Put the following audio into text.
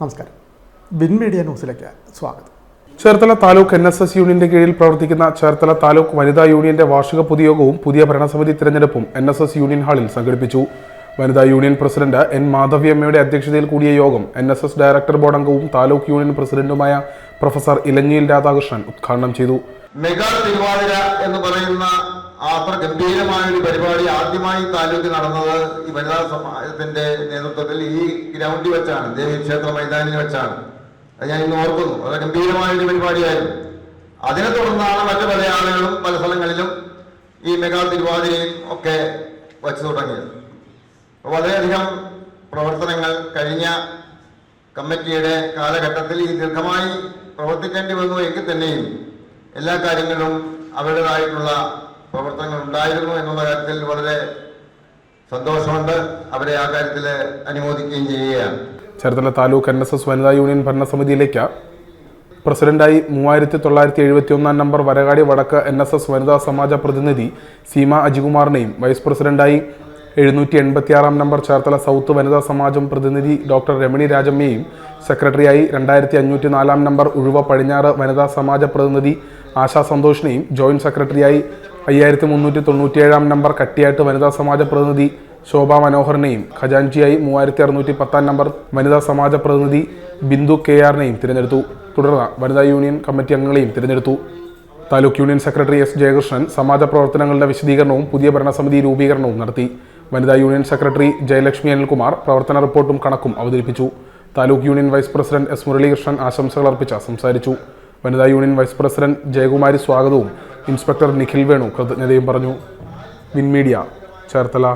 നമസ്കാരം. Win Media ന്യൂസിലേക്ക് സ്വാഗതം. Cherthala taluk N S S യൂണിയന്റെ കീഴിൽ പ്രവർത്തിക്കുന്ന ചേർത്തല താലൂക്ക് വനിതാ യൂണിയന്റെ വാർഷിക പൊതുയോഗവും പുതിയ ഭരണസമിതി തിരഞ്ഞെടുപ്പും എൻ എസ് എസ് യൂണിയൻ ഹാളിൽ സംഘടിപ്പിച്ചു. വനിതാ യൂണിയൻ പ്രസിഡന്റ് എൻ മാധവിയമ്മയുടെ അധ്യക്ഷതയിൽ കൂടിയ യോഗം N S S director board അംഗവും താലൂക്ക് യൂണിയൻ പ്രസിഡന്റുമായ പ്രൊഫസർ ഇലഞ്ഞിയിൽ രാധാകൃഷ്ണൻ ഉദ്ഘാടനം ചെയ്തു. മെഗാ തിരുവാതിര എന്ന് പറയുന്ന അത്ര ഗംഭീരമായ ഒരു പരിപാടി ആദ്യമായി താലൂക്കിൽ നടന്നത് ഈ വനിതാ സമാജത്തിന്റെ നേതൃത്വത്തിൽ ഈ ഗ്രൗണ്ടിൽ വെച്ചാണ് ദേവി ക്ഷേത്ര മൈതാനിൽ വെച്ചാണ്. അത് ഞാൻ ഇന്ന് ഓർക്കുന്നു. വളരെ ഗംഭീരമായ ഒരു പരിപാടിയായിരുന്നു. അതിനെ തുടർന്നാണ് മറ്റു പല ആളുകളും പല സ്ഥലങ്ങളിലും ഈ മെഗാ തിരുവാതിരയും ഒക്കെ വച്ചു തുടങ്ങിയത്. വളരെയധികം പ്രവർത്തനങ്ങൾ കഴിഞ്ഞ കമ്മിറ്റിയുടെ കാലഘട്ടത്തിൽ ഈ ദീർഘമായി പ്രവർത്തിക്കേണ്ടി വന്നു എങ്കിൽ തന്നെയും എല്ലാ കാര്യങ്ങളും അവരുടേതായിട്ടുള്ള പ്രവർത്തനങ്ങൾ ഉണ്ടായിരുന്നു എന്നുള്ള കാര്യത്തിൽ വളരെ സന്തോഷമുണ്ട്. അവരെ ആ കാര്യത്തിൽ അനുമോദിക്കുകയും ചെയ്യുകയാണ്. Cherthala taluk N S S വനിതാ യൂണിയൻ ഭരണസമിതിയിലേക്ക് പ്രസിഡന്റായി മൂവായിരത്തി തൊള്ളായിരത്തി എഴുപത്തി ഒന്നാം നമ്പർ വരകാടി വടക്ക് എൻ എസ് എസ് വനിതാ സമാജ പ്രതിനിധി സീമ അജികുമാറിനെയും വൈസ് പ്രസിഡന്റായി എഴുന്നൂറ്റി എൺപത്തിയാറാം നമ്പർ ചേർത്തല സൗത്ത് വനിതാ സമാജം പ്രതിനിധി ഡോക്ടർ രമണി രാജമ്മയെയും സെക്രട്ടറിയായി രണ്ടായിരത്തി അഞ്ഞൂറ്റി നാലാം നമ്പർ ഉഴുവ പടിഞ്ഞാറ് വനിതാ സമാജ പ്രതിനിധി ആശാ സന്തോഷിനെയും ജോയിന്റ് സെക്രട്ടറിയായി അയ്യായിരത്തി മുന്നൂറ്റി തൊണ്ണൂറ്റിയേഴാം നമ്പർ കട്ടിയാട്ട് വനിതാ സമാജ പ്രതിനിധി ശോഭ മനോഹറിനെയും ഖജാൻജിയായി മൂവായിരത്തി അറുന്നൂറ്റി പത്താം നമ്പർ വനിതാ സമാജ പ്രതിനിധി ബിന്ദു കെ ആറിനെയും തിരഞ്ഞെടുത്തു. തുടർന്ന് വനിതാ യൂണിയൻ കമ്മിറ്റി അംഗങ്ങളെയും തിരഞ്ഞെടുത്തു. Taluk union secretary S Jayakrishnan സമാജ പ്രവർത്തനങ്ങളുടെ വിശദീകരണവും പുതിയ ഭരണസമിതി രൂപീകരണവും നടത്തി. വനിതാ യൂണിയൻ സെക്രട്ടറി ജയലക്ഷ്മി അനിൽകുമാർ പ്രവർത്തന റിപ്പോർട്ടും കണക്കും അവതരിപ്പിച്ചു. Taluk union vice president S Muralikrishnan ആശംസകൾ അർപ്പിച്ച സംസാരിച്ചു. വനിതാ യൂണിയൻ വൈസ് പ്രസിഡന്റ് ജയകുമാരി സ്വാഗതവും ഇൻസ്പെക്ടർ നിഖിൽ വേണു കൃതജ്ഞതയും പറഞ്ഞു. Win Media Cherthala.